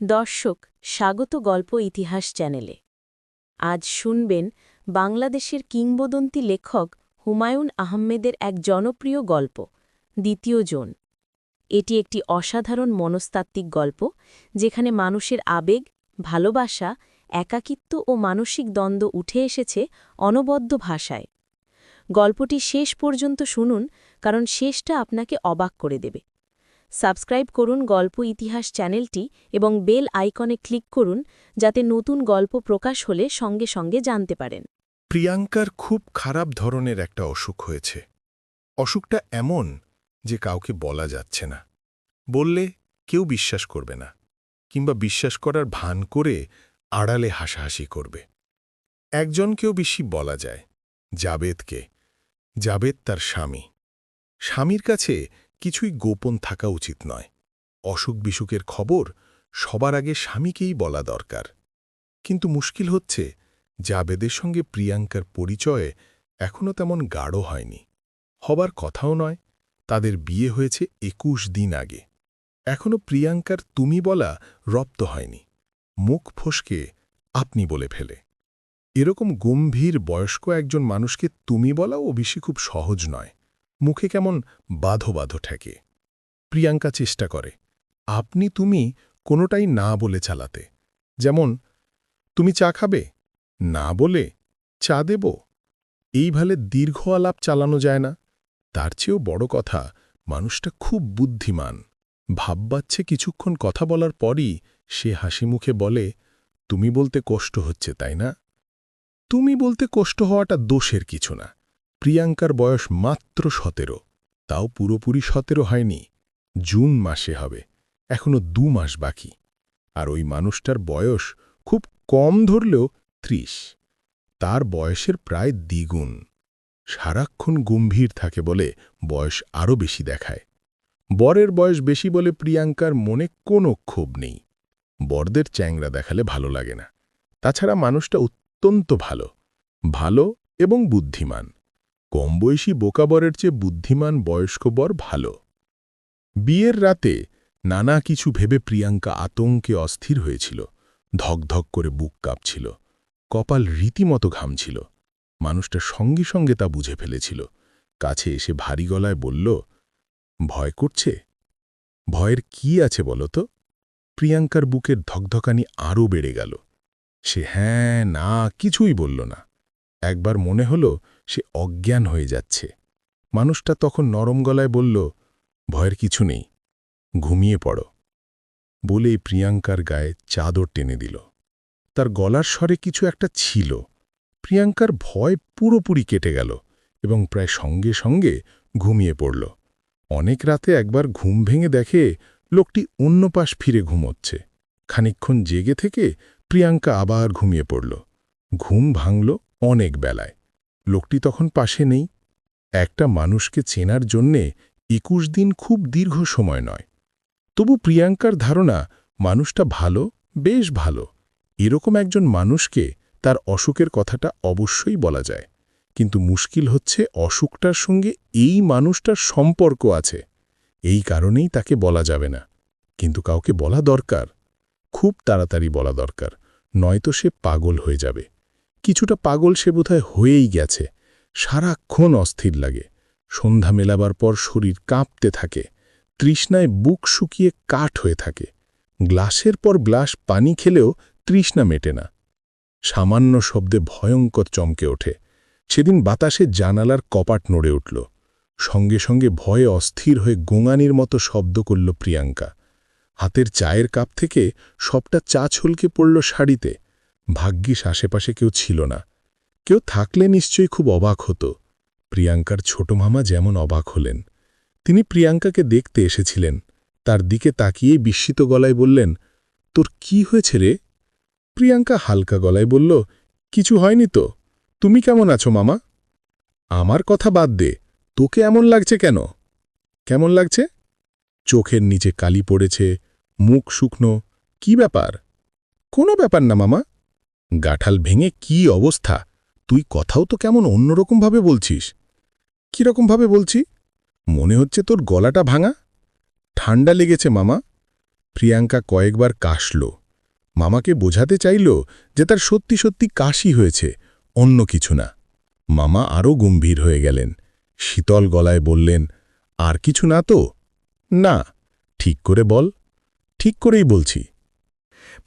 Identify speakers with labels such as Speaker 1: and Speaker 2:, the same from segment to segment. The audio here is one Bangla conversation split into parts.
Speaker 1: দর্শক, স্বাগত গল্প ইতিহাস চ্যানেলে। আজ শুনবেন বাংলাদেশের কিংবদন্তি লেখক হুমায়ুন আহমেদের এক জনপ্রিয় গল্প, দ্বিতীয় জন। এটি একটি অসাধারণ মনস্তাত্ত্বিক গল্প, যেখানে মানুষের আবেগ, ভালোবাসা, একাকিত্ব ও মানসিক দ্বন্দ্ব উঠে এসেছে অনবদ্য ভাষায়। গল্পটি শেষ পর্যন্ত শুনুন, কারণ শেষটা আপনাকে অবাক করে দেবে। সাবস্ক্রাইব করুন গল্প ইতিহাস চ্যানেলটি এবং বেল আইকনে ক্লিক করুন যাতে নতুন গল্প প্রকাশ হলে সঙ্গে সঙ্গে জানতে পারেন।
Speaker 2: প্রিয়াঙ্কার খুব খারাপ ধরনের একটা অসুখ হয়েছে। অসুখটা এমন যে কাউকে বলা যাচ্ছে না। বললে কেউ বিশ্বাস করবে না কিংবা বিশ্বাস করার ভান করে আড়ালে হাসাহাসি করবে। একজনকেও বেশি বলা যায়, জাবেদকে। জাবেদ তার স্বামী। স্বামীর কাছে কিছুই গোপন থাকা উচিত নয়। অসুখ বিসুখের খবর সবার আগে স্বামীকেই বলা দরকার। কিন্তু মুশকিল হচ্ছে, জাবেদের সঙ্গে প্রিয়াঙ্কার পরিচয়ে এখনও তেমন গাঢ় হয়নি। হবার কথাও নয়, তাদের বিয়ে হয়েছে একুশ দিন আগে। এখনও প্রিয়াঙ্কার তুমি বলা রপ্ত হয়নি। মুখ ফসকে আপনি বলে ফেলে। এরকম গম্ভীর বয়স্ক একজন মানুষকে তুমি বলাও বেশি খুব সহজ নয়। মুখে কেমন বাধো বাধো ঠেকে। প্রিয়াঙ্কা চেষ্টা করে, আপনি তুমি কোনোটাই না বলে চালাতে। যেমন, তুমি চা খাবে? না বলে চা দেব? এইভাবে দীর্ঘ আলাপ চালানো যায় না। তার চেয়েও বড় কথা, মানুষটা খুব বুদ্ধিমান। ভাববাচ্ছে কিছুক্ষণ কথা বলার পরই সে হাসি মুখে বলে, তুমি বলতে কষ্ট হচ্ছে, তাই না? তুমি বলতে কষ্ট হওয়াটা দোষের কিছু না। প্রিয়াঙ্কার বয়স মাত্র সতেরো। তাও পুরোপুরি সতেরো হয়নি। জুন মাসে হবে। এখনও দু মাস বাকি। আর ওই মানুষটার বয়স খুব কম ধরলেও ত্রিশ। তার বয়সের প্রায় দ্বিগুণ। সারাক্ষণ গম্ভীর থাকে বলে বয়স আরও বেশি দেখায়। বরের বয়স বেশি বলে প্রিয়াঙ্কার মনে কোনো ক্ষোভ নেই। বরদের চ্যাংরা দেখালে ভালো লাগে না। তাছাড়া মানুষটা অত্যন্ত ভালো। ভালো এবং বুদ্ধিমান। কম বয়সী বোকাবরের চেয়ে বুদ্ধিমান বয়স্ক বর ভালো। বিয়ের রাতে নানা কিছু ভেবে প্রিয়াঙ্কা আতঙ্কে অস্থির হয়েছিল। ধকধক করে বুক কাঁপছিল। কপাল রীতিমতো ঘামছিল। মানুষটা সঙ্গে সঙ্গে তা বুঝে ফেলেছিল। কাছে এসে ভারী গলায় বলল, ভয় করছে? ভয়ের কি আছে বলো তো? প্রিয়াঙ্কার বুকের ধকধকানি আরও বেড়ে গেল। সে হ্যাঁ না কিছুই বলল না। একবার মনে হল সে অজ্ঞান হয়ে যাচ্ছে। মানুষটা তখন নরম গলায় বলল, ভয়ের কিছু নেই, ঘুমিয়ে পড়ো। বলেই প্রিয়াঙ্কার গায়ে চাদর টেনে দিল। তার গলার স্বরে কিছু একটা ছিল। প্রিয়াঙ্কার ভয় পুরোপুরি কেটে গেল এবং প্রায় সঙ্গে সঙ্গে ঘুমিয়ে পড়ল। অনেক রাতে একবার ঘুম ভেঙে দেখে লোকটি অন্য পাশ ফিরে ঘুমোচ্ছে। খানিক্ষণ জেগে থেকে প্রিয়াঙ্কা আবার ঘুমিয়ে পড়ল। ঘুম ভাঙল অনেক বেলায়। লোকটি তখন পাশে নেই। একটা মানুষকে চেনার জন্যে একুশ দিন খুব দীর্ঘ সময় নয়। তবু প্রিয়াঙ্কার ধারণা, মানুষটা ভালো, বেশ ভালো। এরকম একজন মানুষকে তার অসুখের কথাটা অবশ্যই বলা যায়। কিন্তু মুশকিল হচ্ছে অসুখটার সঙ্গে এই মানুষটার সম্পর্ক আছে। এই কারণেই তাকে বলা যাবে না। কিন্তু কাউকে বলা দরকার। খুব তাড়াতাড়ি বলা দরকার। নয়তো সে পাগল হয়ে যাবে। কিছুটা পাগল সে বোধহয় হয়েই গেছে। সারাক্ষণ অস্থির লাগে। সন্ধ্যা মেলাবার পর শরীর কাঁপতে থাকে। তৃষ্ণায় বুক শুকিয়ে কাঠ হয়ে থাকে। গ্লাসের পর গ্লাস পানি খেলেও তৃষ্ণা মেটে না। সামান্য শব্দে ভয়ঙ্কর চমকে ওঠে। সেদিন বাতাসে জানালার কপাট নড়ে উঠল। সঙ্গে সঙ্গে ভয়ে অস্থির হয়ে গোঙানির মতো শব্দ করল প্রিয়াঙ্কা। হাতের চায়ের কাপ থেকে সবটা চা ছলকে পড়ল শাড়িতে। ভাগ্যিস আশেপাশে কেউ ছিল না। কেউ থাকলে নিশ্চয়ই খুব অবাক হতো। প্রিয়াঙ্কার ছোট মামা যেমন অবাক হলেন। তিনি প্রিয়াঙ্কাকে দেখতে এসেছিলেন। তার দিকে তাকিয়ে বিস্মিত গলায় বললেন, তোর কি হয়েছে রে? প্রিয়াঙ্কা হালকা গলায় বলল, কিছু হয়নি তো। তুমি কেমন আছো মামা? আমার কথা বাদ দে। তোকে এমন লাগছে কেন? কেমন লাগছে? চোখের নিচে কালি পড়েছে, মুখ শুকনো। কি ব্যাপার? কোনো ব্যাপার না মামা। গাঠাল ভেঙে কি অবস্থা? তুই কথাও তো কেমন অন্যরকমভাবে বলছিস। কীরকমভাবে বলছি? মনে হচ্ছে তোর গলাটা ভাঙা। ঠান্ডা লেগেছে, মামা।
Speaker 3: প্রিয়াঙ্কা কয়েকবার কাশল। মামাকে বোঝাতে চাইল যে তার সত্যি সত্যি কাশি হয়েছে, অন্য কিছু না। মামা আরও গম্ভীর হয়ে গেলেন। শীতল গলায় বললেন, আর কিছু না তো? না। ঠিক করে বল। ঠিক করেই বলছি।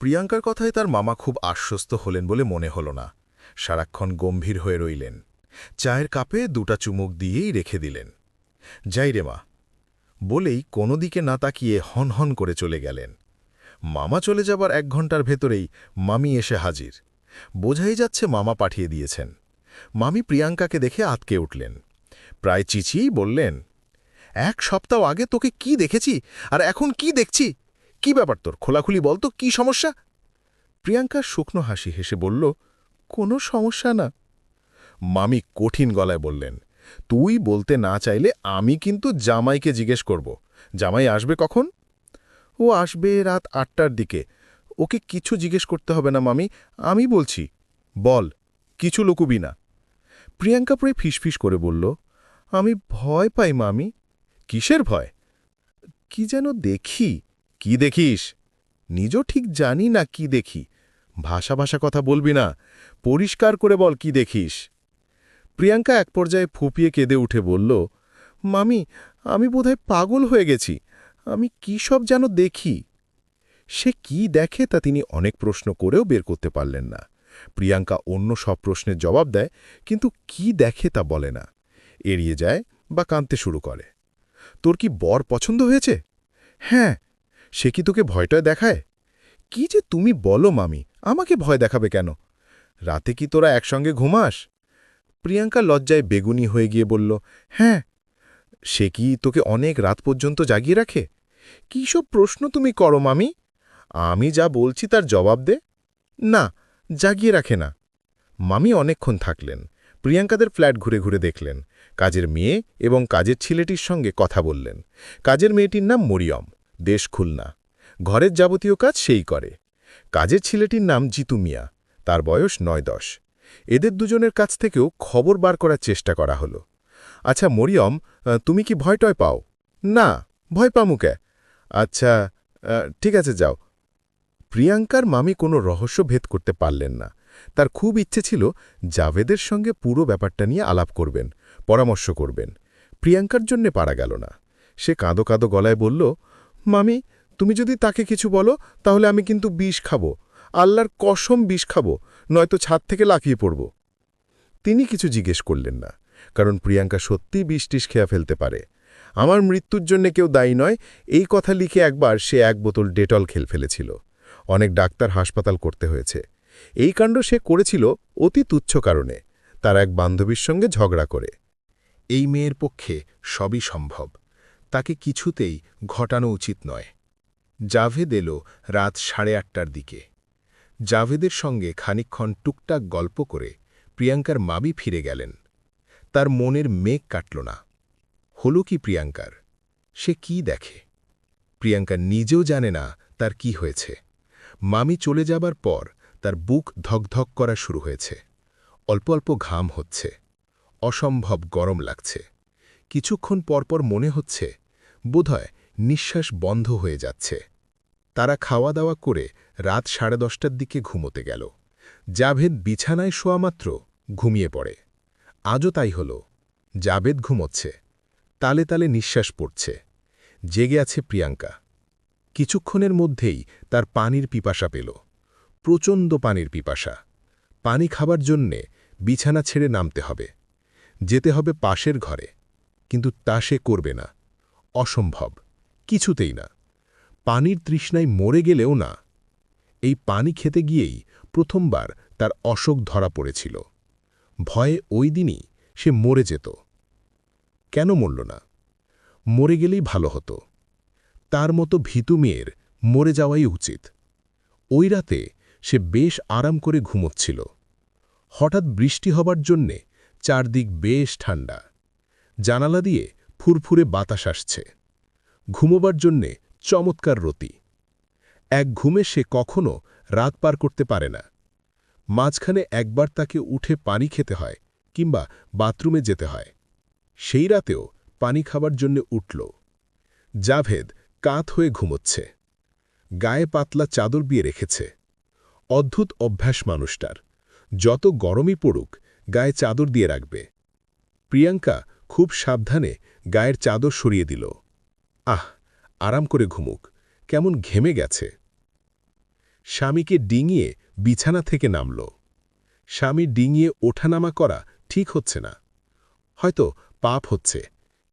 Speaker 2: প্রিয়াঙ্কার কথায় তার মামা খুব আশ্বস্ত হলেন বলে মনে হল না। সারাক্ষণ গম্ভীর হয়ে রইলেন। চায়ের কাপে দুটা চুমুক দিয়েই রেখে দিলেন। যাই রে মা। বলেই কোনো দিকে না তাকিয়ে হন হন করে চলে গেলেন। মামা চলে যাবার এক ঘণ্টার ভেতরেই মামি এসে হাজির। বোঝাই যাচ্ছে মামা পাঠিয়ে দিয়েছেন। মামি প্রিয়াঙ্কাকে দেখে আতকে উঠলেন। প্রায় চিচিয়েই বললেন, এক সপ্তাহ আগে তোকে কি দেখেছি? আর এখন কি দেখছি? কি ব্যাপার তোর? খোলাখুলি বল তো, কি সমস্যা? প্রিয়াঙ্কা শুকনো হাসি হেসে বলল, কোনো সমস্যা না। মামি কঠিন গলায় বললেন, তুই বলতে না চাইলে আমি কিন্তু জামাইকে জিজ্ঞেস করব। জামাই আসবে কখন? ও আসবে রাত আটটার দিকে। ওকে কিছু জিজ্ঞেস করতে হবে না মামি, আমি বলছি, বল, কিছু লুকুবি না। প্রিয়াঙ্কা প্রায় ফিসফিস করে বলল, আমি ভয় পাই মামি। কিসের ভয়? কি যেন দেখি। কি দেখিস? নিজও ঠিক জানি না কি দেখি। ভাষা ভাষা কথা বলবি না। পরিষ্কার করে বল কি দেখিস? প্রিয়াঙ্কা এক পর্যায়ে ফুপিয়ে কেঁদে উঠে বলল, মামি, আমি বোধহয় পাগল হয়ে গেছি। আমি কি সব যেন দেখি? সে কি দেখে তা তিনি অনেক প্রশ্ন করেও বের করতে পারলেন না। প্রিয়াঙ্কা অন্য সব প্রশ্নের জবাব দেয়, কিন্তু কি দেখে তা বলে না। এড়িয়ে যায় বা কাঁদতে শুরু করে। তোর কি বর পছন্দ হয়েছে? হ্যাঁ সে কি তোকে ভয়টয় দেখায়? কি যে তুমি বলো, মামি, আমাকে ভয় দেখাবে কেন? রাতে কি তোরা একসঙ্গে ঘুমাস? প্রিয়াঙ্কা লজ্জায় বেগুনি হয়ে গিয়ে বলল হ্যাঁ সে কি তোকে অনেক রাত পর্যন্ত জাগিয়ে রাখে? কী সব প্রশ্ন তুমি করো, মামি? আমি যা বলছি তার জবাব দে। না, জাগিয়ে রাখে না। মামি অনেকক্ষণ থাকলেন। প্রিয়াঙ্কাদের ফ্ল্যাট ঘুরে ঘুরে দেখলেন। কাজের মেয়ে এবং কাজের ছেলেটির সঙ্গে কথা বললেন। কাজের মেয়েটির নাম মরিয়ম। দেশ খুলনা। ঘরের যাবতীয় কাজ সেই করে। কাজের ছেলেটির নাম জিতু মিয়া, তার বয়স নয় দশ। এদের দুজনের কাছ থেকেও খবর বার করার চেষ্টা করা হলো। আচ্ছা মরিয়ম তুমি কি ভয়টয় পাও? না, ভয় পামুকে আচ্ছা ঠিক আছে, যাও। প্রিয়াঙ্কার মামি কোনো রহস্য ভেদ করতে পারলেন না। তার খুব ইচ্ছে ছিল জাভেদের সঙ্গে পুরো ব্যাপারটা নিয়ে আলাপ করবেন, পরামর্শ করবেন। প্রিয়াঙ্কার জন্যে পারা গেল না। সে কাঁদো কাঁদো গলায় বলল মামি, তুমি যদি তাকে কিছু বলো, তাহলে আমি কিন্তু বিষ খাব। আল্লাহর কসম বিষ খাব, নয়তো ছাদ থেকে লাফিয়ে পড়ব। তিনি কিছু জিজ্ঞেস করলেন না, কারণ প্রিয়াঙ্কা সত্যিই বিষ টিস খেয়া ফেলতে পারে। আমার মৃত্যুর জন্য কেউ দায়ী নয়, এই কথা লিখে একবার সে এক বোতল ডেটল খেল ফেলেছিল। অনেক ডাক্তার হাসপাতাল করতে হয়েছে। এই কাণ্ড সে করেছিল অতি তুচ্ছ কারণে। তার এক বান্ধবীর সঙ্গে ঝগড়া করে। এই মেয়ের পক্ষে সবই সম্ভব। তাকে কিছুতেই ঘটানো উচিত নয়। জাভেদ এলো রাত সাড়ে আটটার দিকে। জাভেদের সঙ্গে খানিকক্ষণ টুকটাক গল্প করে প্রিয়াঙ্কার মাবি ফিরে গেলেন। তার মনের মেঘ কাটল না। হল কি প্রিয়াঙ্কার? সে কি দেখে? প্রিয়াঙ্কা নিজেও জানে না তার কি হয়েছে। মামি চলে যাবার পর তার বুক ধকধক করা শুরু হয়েছে। অল্প অল্প ঘাম হচ্ছে। অসম্ভব গরম লাগছে। কিছুক্ষণ পরপর মনে হচ্ছে বোধহয় নিঃশ্বাস বন্ধ হয়ে যাচ্ছে। তারা খাওয়া দাওয়া করে রাত সাড়ে দশটার দিকে ঘুমোতে গেল। জাভেদ বিছানায় শোয়া মাত্র ঘুমিয়ে পড়ে। আজও তাই হল। জাভেদ ঘুমোচ্ছে। তালে তালে নিঃশ্বাস পড়ছে। জেগে আছে প্রিয়াঙ্কা। কিছুক্ষণের মধ্যেই তার পানির পিপাসা পেল। প্রচণ্ড পানির পিপাসা। পানি খাবার জন্যে বিছানা ছেড়ে নামতে হবে। যেতে হবে পাশের ঘরে। কিন্তু তা সে করবে না। অসম্ভব। কিছুতেই না। পানির তৃষ্ণায় মরে গেলেও না। এই পানি খেতে গিয়েই প্রথমবার তার অসুখ ধরা পড়েছিল। ভয়ে ওই দিনই সে মরে যেত। কেন মরল না? মরে গেলেই ভালো হতো। তার মতো ভীতু মেয়ের মরে যাওয়াই উচিত। ওই রাতে সে বেশ আরাম করে ঘুমোচ্ছিল। হঠাৎ বৃষ্টি হবার জন্যে চারদিক বেশ ঠান্ডা। জানালা দিয়ে ফুরফুরে বাতাস আসছে। ঘুমোবার জন্যে চমৎকার রতি। এক ঘুমে সে কখনো রাত পার করতে পারে না। মাঝখানে একবার তাকে উঠে পানি খেতে হয় কিংবা বাথরুমে যেতে হয়। সেই রাতেও পানি খাবার জন্য উঠল। জাভেদ কাত হয়ে ঘুমোচ্ছে। গায়ে পাতলা চাদর বিয়ে রেখেছে। অদ্ভুত অভ্যাস মানুষটার। যত গরমই পড়ুক গায়ে চাদর দিয়ে রাখবে। প্রিয়াঙ্কা খুব সাবধানে গায়ের চাদর সরিয়ে দিল। আহ, আরাম করে ঘুমুক। কেমন ঘেমে গেছে। স্বামীকে ডিঙিয়ে বিছানা থেকে নামল। স্বামী ডিঙিয়ে ওঠানামা করা ঠিক হচ্ছে না। হয়তো পাপ হচ্ছে,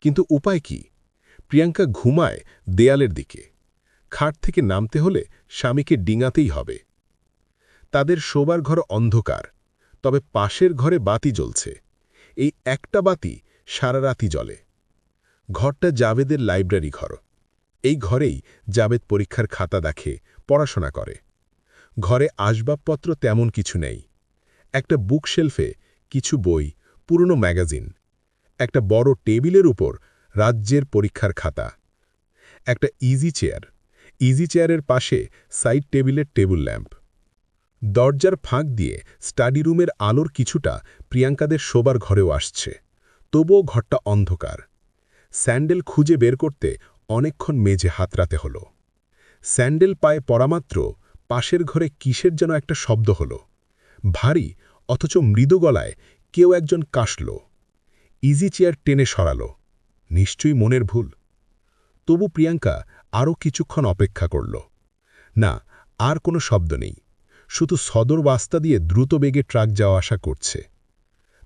Speaker 2: কিন্তু উপায় কি? প্রিয়াঙ্কা ঘুমায় দেয়ালের দিকে। খাট থেকে নামতে হলে স্বামীকে ডিঙাতেই হবে। তাদের শোবার ঘর অন্ধকার, তবে পাশের ঘরে বাতি জ্বলছে। এই একটা বাতি সারা রাতি জলে। ঘরটা জাবেদের লাইব্রেরি ঘর এই ঘরেই জাবেদ পরীক্ষার খাতা দেখে, পড়াশোনা করে। ঘরে আসবাবপত্র তেমন কিছু নেই। একটা বুকশেলফে কিছু বই, পুরনো ম্যাগাজিন, একটা বড় টেবিলের উপর রাজ্যের পরীক্ষার খাতা, একটা ইজি চেয়ার, ইজি চেয়ারের পাশে সাইড টেবিলের টেবিল ল্যাম্প। দরজার ফাঁক দিয়ে স্টাডি রুমের আলোর কিছুটা প্রিয়াঙ্কাদের শোবার ঘরেও আসছে। তবুও ঘরটা অন্ধকার। স্যান্ডেল খুঁজে বের করতে অনেকক্ষণ মেঝে হাতরাতে হল। স্যান্ডেল পায়ে পরামাত্র পাশের ঘরে কিসের যেন একটা শব্দ হল। ভারী, অথচ মৃদু গলায় কেউ একজন কাশল। ইজি চেয়ার টেনে সরাল। নিশ্চয়ই মনের ভুল। তবু প্রিয়াঙ্কা আরও কিছুক্ষণ অপেক্ষা করল। না, আর কোনো শব্দ নেই। শুধু সদর বাস্তা দিয়ে দ্রুত বেগে ট্রাক যাওয়া আসা করছে।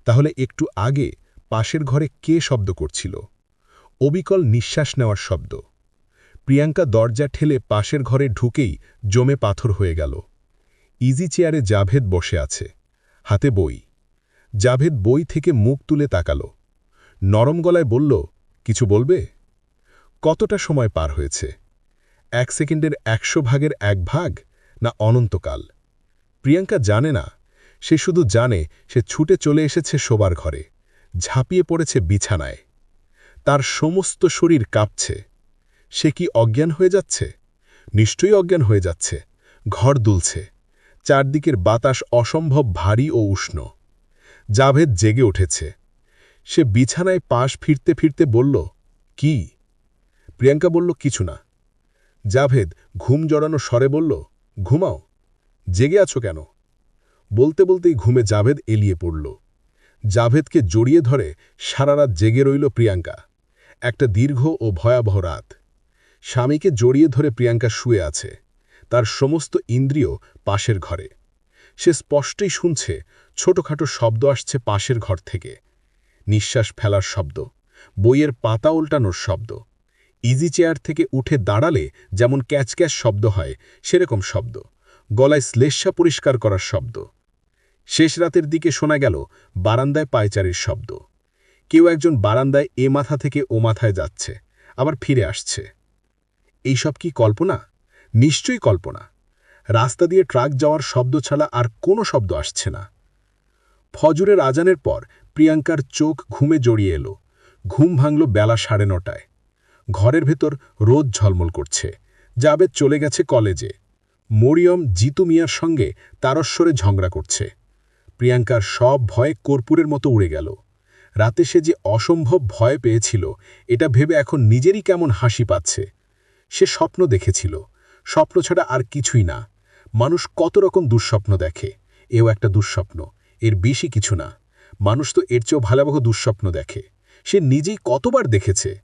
Speaker 2: তাহলে একটু আগে পাশের ঘরে কে শব্দ করছিল? অবিকল নিঃশ্বাস নেওয়ার শব্দ। প্রিয়াঙ্কা দরজা ঠেলে পাশের ঘরে ঢুকেই জমে পাথর হয়ে গেল। ইজি চেয়ারে জাভেদ বসে আছে। হাতে বই। জাভেদ বই থেকে মুখ তুলে তাকাল। নরম গলায় বলল, কিছু বলবে? কতটা সময় পার হয়েছে? এক সেকেন্ডের একশো ভাগের এক ভাগ? না অনন্তকাল? প্রিয়াঙ্কা জানে না। সে শুধু জানে, সে ছুটে চলে এসেছে শোবার ঘরে। ঝাঁপিয়ে পড়েছে বিছানায়। তার সমস্ত শরীর কাঁপছে। সে কি অজ্ঞান হয়ে যাচ্ছে? নিশ্চয়ই অজ্ঞান হয়ে যাচ্ছে। ঘর দুলছে। চারদিকের বাতাস অসম্ভব ভারী ও উষ্ণ। জাভেদ জেগে উঠেছে। সে বিছানায় পাশ ফিরতে ফিরতে বলল, কি? প্রিয়াঙ্কা বলল, কিছু না। জাভেদ ঘুম জড়ানো স্বরে বলল, ঘুমাও। জেগে আছো কেন? বলতে বলতেই ঘুমে জাভেদ এলিয়ে পড়ল। জাভেদকে জড়িয়ে ধরে সারা রাত জেগে রইল প্রিয়াঙ্কা। একটা দীর্ঘ ও ভয়াবহ রাত। স্বামীকে জড়িয়ে ধরে প্রিয়াঙ্কা শুয়ে আছে। তার সমস্ত ইন্দ্রিয় পাশের ঘরে। সে স্পষ্টই শুনছে ছোটখাটো শব্দ আসছে পাশের ঘর থেকে। নিঃশ্বাস ফেলার শব্দ, বইয়ের পাতা উল্টানোর শব্দ ইজি চেয়ার থেকে উঠে দাঁড়ালে যেমন ক্যাচক্যাচ শব্দ হয়, সেরকম শব্দ, গলায় শ্লেষ্যা পরিষ্কার করার শব্দ। শেষ রাতের দিকে শোনা গেল বারান্দায় পায়চারির শব্দ। কেউ একজন বারান্দায় এ মাথা থেকে ও মাথায় যাচ্ছে, আবার ফিরে আসছে। এইসব কি কল্পনা? নিশ্চয়ই কল্পনা। রাস্তা দিয়ে ট্রাক যাওয়ার শব্দ ছাড়া আর কোনো শব্দ আসছে না। ফজরের আজানের পর প্রিয়াঙ্কার চোখ ঘুমে জড়িয়ে এলো। ঘুম ভাঙল বেলা সাড়ে নটায়। ঘরের ভেতর রোদ ঝলমল করছে। জাবেদ চলে গেছে কলেজে। মরিয়ম, জিতু মিয়ার সঙ্গে তারস্বরে ঝগড়া করছে। প্রিয়াঙ্কার সব ভয় কর্পূরের মতো উড়ে গেল। রাতে সে যে অসম্ভব ভয় পেয়েছিল, এটা ভেবে এখন নিজেরই কেমন হাসি পাচ্ছে। সে স্বপ্ন দেখেছিল। স্বপ্ন ছাড়া আর কিছুই না। মানুষ কত রকম দুঃস্বপ্ন দেখে। এও একটা দুঃস্বপ্ন। এর বেশি কিছু না। মানুষ তো এর চেয়েও ভালোবাহ দুঃস্বপ্ন দেখে। সে নিজেই কতবার দেখেছে?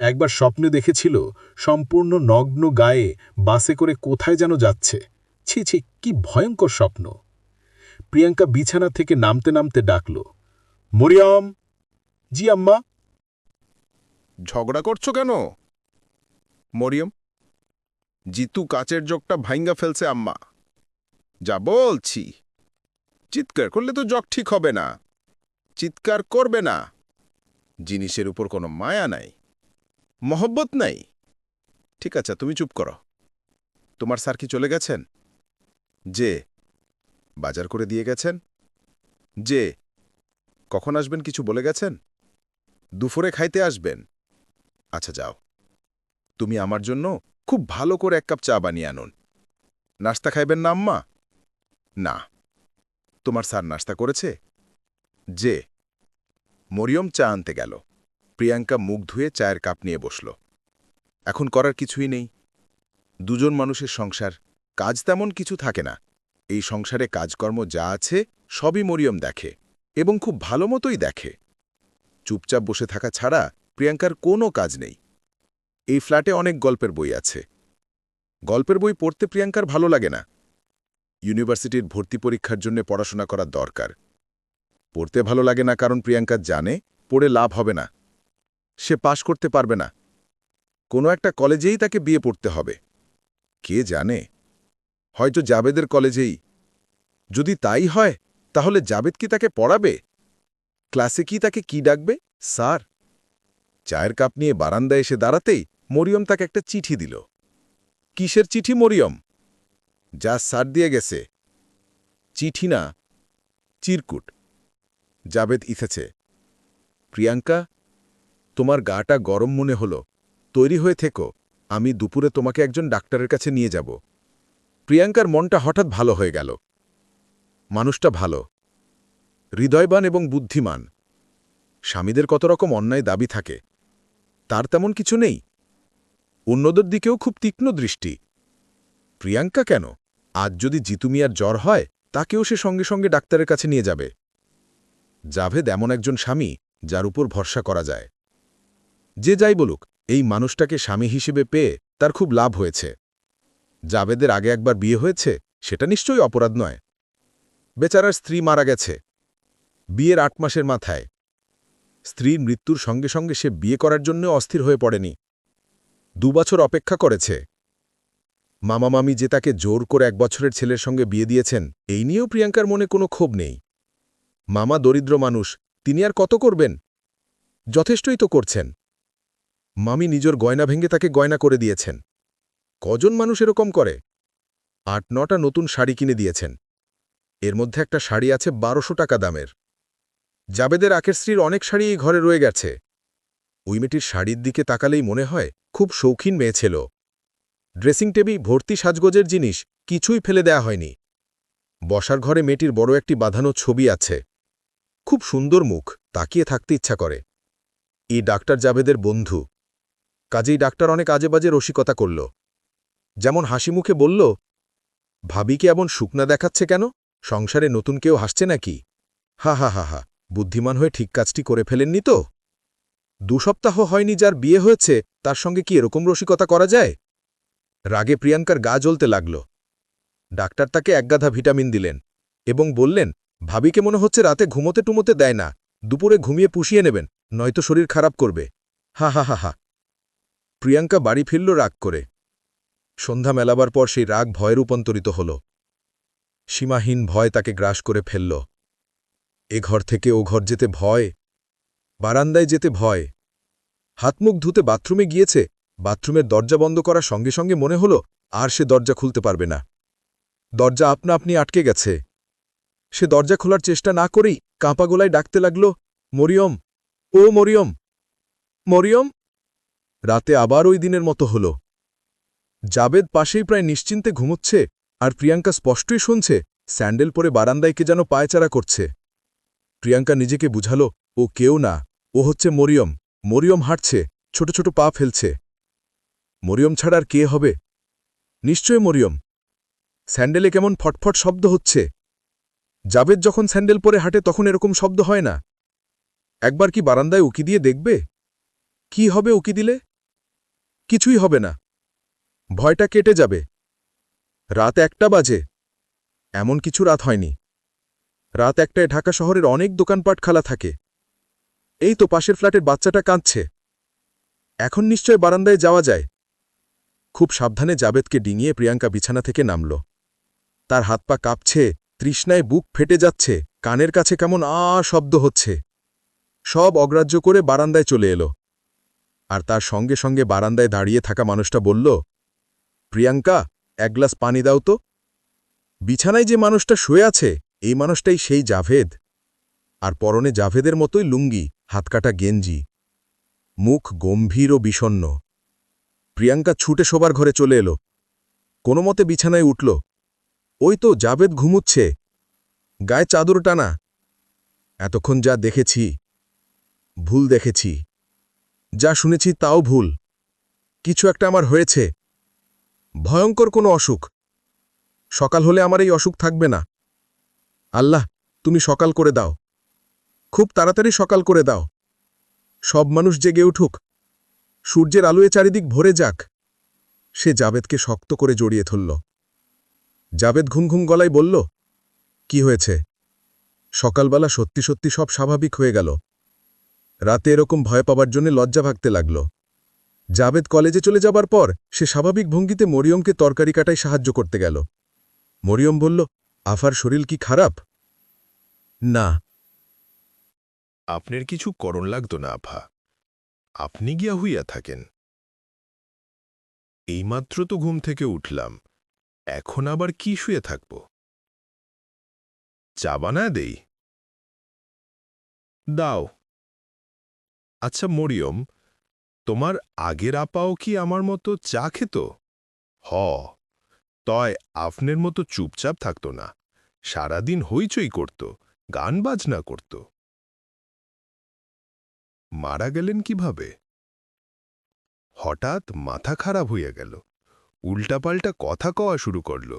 Speaker 2: একবার স্বপ্নে দেখেছিল সম্পূর্ণ নগ্ন গায়ে বাসে করে কোথায় যেন যাচ্ছে। ছি ছি, কি ভয়ঙ্কর স্বপ্ন। প্রিয়াঙ্কা বিছানা থেকে নামতে নামতে ডাকল, মরিয়ম, জি আম্মা?
Speaker 4: ঝগড়া করছ কেন? মরিয়ম, জিতু কাচের জগটা ভাইঙ্গা ফেলছে আম্মা। যা বলছি। চিৎকার করলে তো জগ ঠিক হবে না। চিৎকার করবে না। জিনিসের উপর কোনো মায়া নাই। মহব্বত নাই। ঠিক আছে, তুমি চুপ করো। তোমার স্যার কি চলে গেছেন? যে বাজার করে দিয়ে গেছেন? যে, কখন আসবেন কিছু বলে গেছেন? দুপুরে খাইতে আসবেন। আচ্ছা যাও। তুমি আমার জন্য খুব ভালো করে এক কাপ চা বানিয়ে আনুন। নাস্তা খাইবেন না আম্মা? না। তোমার স্যার নাস্তা করেছে? যে, মরিয়ম চা আনতে গেল। প্রিয়াঙ্কা মুখ ধুয়ে চায়ের কাপ নিয়ে বসল। এখন করার কিছুই নেই। দুজন মানুষের সংসার, কাজ তেমন কিছু থাকে না। এই সংসারে কাজকর্ম যা আছে সবই মরিয়ম দেখে এবং খুব ভালো মতোই দেখে। চুপচাপ বসে থাকা ছাড়া প্রিয়াঙ্কার কোনো কাজ নেই। এই ফ্ল্যাটে অনেক গল্পের বই আছে। গল্পের বই পড়তে প্রিয়াঙ্কার ভালো লাগে না। ইউনিভার্সিটির ভর্তি পরীক্ষার জন্য পড়াশোনা করার দরকার। পড়তে ভালো লাগে না কারণ প্রিয়াঙ্কা জানে, পড়ে লাভ হবে না। সে পাশ করতে পারবে না। কোনো একটা কলেজেই তাকে বিয়ে পড়তে হবে। কে জানে? হয়তো জাবেদের কলেজেই। যদি তাই হয়, তাহলে জাবেদ কি তাকে পড়াবে? ক্লাসে কি তাকে কি ডাকবে? স্যার। চায়ের কাপ নিয়ে বারান্দায় এসে দাঁড়াতেই মরিয়ম তাকে একটা চিঠি দিল। কিসের চিঠি মরিয়ম? যা স্যার দিয়ে গেছে। চিঠি না, চিরকুট। জাবেদ ইথেছে। প্রিয়াঙ্কা, তোমার গাটা গরম মনে হলো। তৈরি হয়ে থেকো। আমি দুপুরে তোমাকে একজন ডাক্তারের কাছে নিয়ে যাব। প্রিয়াঙ্কার মনটা হঠাৎ ভালো হয়ে গেল। মানুষটা ভালো। হৃদয়বান এবং বুদ্ধিমান। স্বামীদের কত রকম অন্যায় দাবি থাকে, তার তেমন কিছু নেই। অন্যদের দিকেও খুব তীক্ষ্ণ দৃষ্টি। প্রিয়াঙ্কা কেন? আজ যদি জিতু মিয়ার জ্বর হয়, তাকেও সে সঙ্গে সঙ্গে ডাক্তারের কাছে নিয়ে যাবে। জাভেদ এমন একজন স্বামী, যার উপর ভরসা করা যায়। যে যাই বলুক, এই মানুষটাকে স্বামী হিসেবে পেয়ে তার খুব লাভ হয়েছে। জাভেদের আগে একবার বিয়ে হয়েছে? সেটা নিশ্চয়ই অপরাধ নয়। বেচারার স্ত্রী মারা গেছে। বিয়ের আট মাসের মাথায়। স্ত্রীর মৃত্যুর সঙ্গে সঙ্গে সে বিয়ে করার জন্য অস্থির হয়ে পড়েনি। দুবছর অপেক্ষা করেছে। মামা মামি যে তাকে জোর করে এক বছরের ছেলের সঙ্গে বিয়ে দিয়েছেন, এই নিয়েও প্রিয়াঙ্কার মনে কোনো ক্ষোভ নেই। মামা দরিদ্র মানুষ, তিনি আর কত করবেন? যথেষ্টই তো করছেন। মামি নিজের গয়না ভেঙে তাকে গয়না করে দিয়েছেন। কজন মানুষ এরকম করে? আট, নটা নতুন শাড়ি কিনে দিয়েছেন। এর মধ্যে একটা শাড়ি আছে বারোশো টাকা দামের। জাবেদের আকের স্ত্রীর অনেক শাড়ি এই ঘরে রয়ে গেছে। ওই মেয়েটির শাড়ির দিকে তাকালেই মনে হয়, খুব শৌখিন মেয়ে ছিল। ড্রেসিং টেবিল, ভর্তি সাজগোজের জিনিস, কিছুই ফেলে দেয়া হয়নি। বসার ঘরে মেয়েটির বড় একটি বাঁধানো ছবি আছে। খুব সুন্দর মুখ, তাকিয়ে থাকতে ইচ্ছা করে। এই ডাক্তার জাবেদের বন্ধু। কাজেই ডাক্তার অনেক আজেবাজে রসিকতা করল। যেমন হাসি মুখে বলল ভাবিকে এমন শুকনা দেখাচ্ছে কেন? সংসারে নতুন কেউ হাসছে নাকি? হা হা হা হা, বুদ্ধিমান হয়ে ঠিক কাজটি করে ফেলেননি তো? দু সপ্তাহ হয়নি যার বিয়ে হয়েছে, তার সঙ্গে কি এরকম রসিকতা করা যায়? রাগে প্রিয়াঙ্কার গা জ্বলতে লাগল। ডাক্তার তাকে একগাধা ভিটামিন দিলেন এবং বললেন, ভাবিকে মনে হচ্ছে রাতে ঘুমোতে টুমোতে দেয় না, দুপুরে ঘুমিয়ে পুষিয়ে নেবেন, নয়তো শরীর খারাপ করবে। হা হা হা হা। প্রিয়াঙ্কা বাড়ি ফিরল রাগ করে। সন্ধ্যা মেলাবার পর সেই রাগ ভয়ে রূপান্তরিত হল। সীমাহীন ভয় তাকে গ্রাস করে ফেলল। এ ঘর থেকে ও ঘর যেতে ভয়, বারান্দায় যেতে ভয়। হাতমুখ ধুতে বাথরুমে গিয়েছে, বাথরুমের দরজা বন্ধ করার সঙ্গে সঙ্গে মনে হল, আর সে দরজা খুলতে পারবে না। দরজা আপনা আপনি আটকে গেছে। সে দরজা খোলার চেষ্টা না করেই কাঁপা গোলায় ডাকতে লাগল, মরিয়ম, ও মরিয়ম মরিয়ম? রাতে আবার ওই দিনের মতো হল। জাবেদ পাশেই প্রায় নিশ্চিন্তে ঘুমুচ্ছে আর প্রিয়াঙ্কা স্পষ্টই শুনছে, স্যান্ডেল পরে বারান্দায়কে যেন পায়চারা করছে। প্রিয়াঙ্কা নিজেকে বুঝালো, ও কেউ না, ও হচ্ছে মরিয়ম মরিয়ম হাঁটছে, ছোট ছোট পা ফেলছে। মরিয়ম ছাড়া আর কে হবে? নিশ্চয় মরিয়ম। স্যান্ডেলে কেমন ফটফট শব্দ হচ্ছে। জাবেদ যখন স্যান্ডেল পরে হাঁটে তখন এরকম শব্দ হয় না। একবার কি বারান্দায় উকি দিয়ে দেখবে? কি হবে উকি দিলে? কিছুই হবে না। ভয়টা কেটে যাবে। রাত একটা বাজে। এমন কিছু রাত হয়নি। রাত একটায় ঢাকা শহরের অনেক দোকানপাট খালা থাকে। এই তো পাশের ফ্ল্যাটের বাচ্চাটা কাঁদছে। এখন নিশ্চয় বারান্দায় যাওয়া যায়। খুব সাবধানে জাবেদকে ডিঙিয়ে প্রিয়াঙ্কা বিছানা থেকে নামল। তার হাত পা কাঁপছে, তৃষ্ণায় বুক ফেটে যাচ্ছে, কানের কাছে কেমন আ শব্দ হচ্ছে। সব অগ্রাহ্য করে বারান্দায় চলে এলো। আর তার সঙ্গে সঙ্গে বারান্দায় দাঁড়িয়ে থাকা মানুষটা বলল প্রিয়াঙ্কা, এক গ্লাস পানি দাও তো। বিছানায় যে মানুষটা শুয়ে আছে, এই মানুষটাই সেই জাভেদ। আর পরনে জাভেদের মতোই লুঙ্গি, হাতকাটা গেঞ্জি। মুখ গম্ভীর ও বিষণ্ন প্রিয়াঙ্কা ছুটে শোবার ঘরে চলে এলো। কোনো মতে বিছানায় উঠল। ওই তো জাভেদ ঘুমুচ্ছে। গায়ে চাদর টানা। এতক্ষণ যা দেখেছি, ভুল দেখেছি। যা শুনেছি তাও ভুল। কিছু একটা আমার হয়েছে। ভয়ঙ্কর কোনো অসুখ। সকাল হলে আমার এই অসুখ থাকবে না। আল্লাহ, তুমি সকাল করে দাও। খুব তাড়াতাড়ি সকাল করে দাও। সব মানুষ জেগে উঠুক। সূর্যের আলোয় চারিদিক ভরে যাক। সে জাবেদকে শক্ত করে জড়িয়ে ধরল। জাবেদ ঘুম ঘুম গলায় বলল, কি হয়েছে? সকালবেলা সত্যি সত্যি সব স্বাভাবিক হয়ে গেল। রাতে এরকম ভয় পাবার জন্য লজ্জা ভাগতে লাগল। জাবেদ কলেজে চলে যাবার পর সে স্বাভাবিক ভঙ্গিতে মরিয়মকে তরকারি কাটায় সাহায্য করতে গেল। মরিয়ম বলল, আফার শরীর কি খারাপ? না।
Speaker 2: আপনার কিছু করণ লাগতো না, আফা। আপনি গিয়া হইয়া থাকেন। এইমাত্র তো ঘুম থেকে উঠলাম। এখন আবার কি শুয়ে থাকব? চা বানায় দেই? দাও। আচ্ছা মরিয়ম তোমার আগের আপাও কি আমার মতো চা খেত? হ, তয় আফনের মতো চুপচাপ থাকত না। সারাদিন হইচই করত, গান বাজনা করত। মারা গেলেন কীভাবে? হঠাৎ মাথা খারাপ হইয়া গেল। উল্টাপাল্টা কথা কওয়া শুরু করল,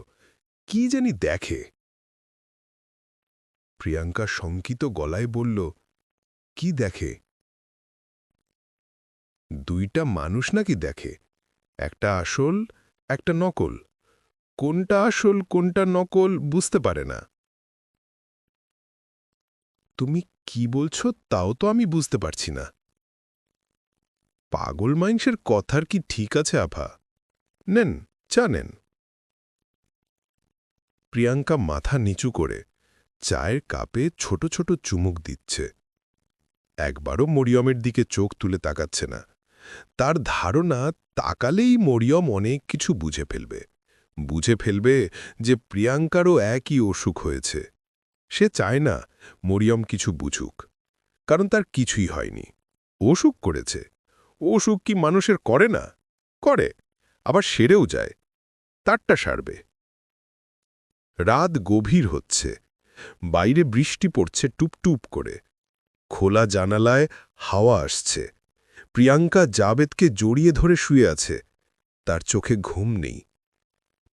Speaker 2: কি জানি দেখে? প্রিয়াঙ্কা শঙ্কিত গলায় বলল, কি দেখে? দুইটা মানুষ নাকি দেখে? একটা আসল, একটা নকল। কোনটা আসল, কোনটা নকল বুঝতে পারে না। তুমি কি বলছো তাও তো আমি বুঝতে পারছি না। পাগল মাইন্সের কথার কি ঠিক আছে, আভা? নেন, চা নেন। প্রিয়াঙ্কা মাথা নিচু করে চায়ের কাপে ছোট ছোট চুমুক দিচ্ছে। একবারও মরিয়মের দিকে চোখ তুলে তাকাচ্ছে না। তার ধারণা তাকালেই মরিয়ম অনেক কিছু বুঝে ফেলবে। বুঝে ফেলবে যে প্রিয়াঙ্কারও একই অসুখ হয়েছে। সে চায় না মরিয়ম কিছু বুঝুক। কারণ তার কিছুই হয়নি। অসুখ করেছে। অসুখ কি মানুষের করে না? করে। আবার সেরেও যায়। তারটা সারবে। রাত গভীর হচ্ছে। বাইরে বৃষ্টি পড়ছে টুপটুপ করে। খোলা জানালায় হাওয়া আসছে। প্রিয়াঙ্কা জাবেদকে জড়িয়ে ধরে শুয়ে আছে। তার চোখে ঘুম নেই।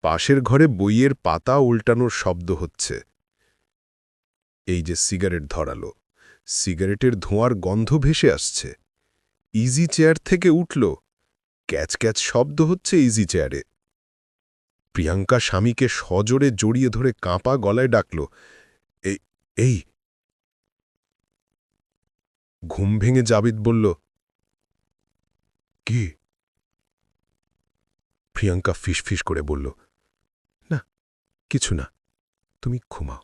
Speaker 2: পাশের ঘরে বইয়ের পাতা উল্টানোর শব্দ হচ্ছে। এই যে সিগারেট ধরালো। সিগারেটের ধোঁয়ার গন্ধ ভেসে আসছে। ইজি চেয়ার থেকে উঠল। ক্যাচ ক্যাচ শব্দ হচ্ছে ইজি চেয়ারে প্রিয়াঙ্কা স্বামীকে সজোরে জড়িয়ে ধরে কাঁপা গলায় ডাকল এই! ঘুম ভেঙে জাবিদ বলল কি? প্রিয়াঙ্কা ফিসফিস করে বলল না কিছু না তুমি ঘুমাও।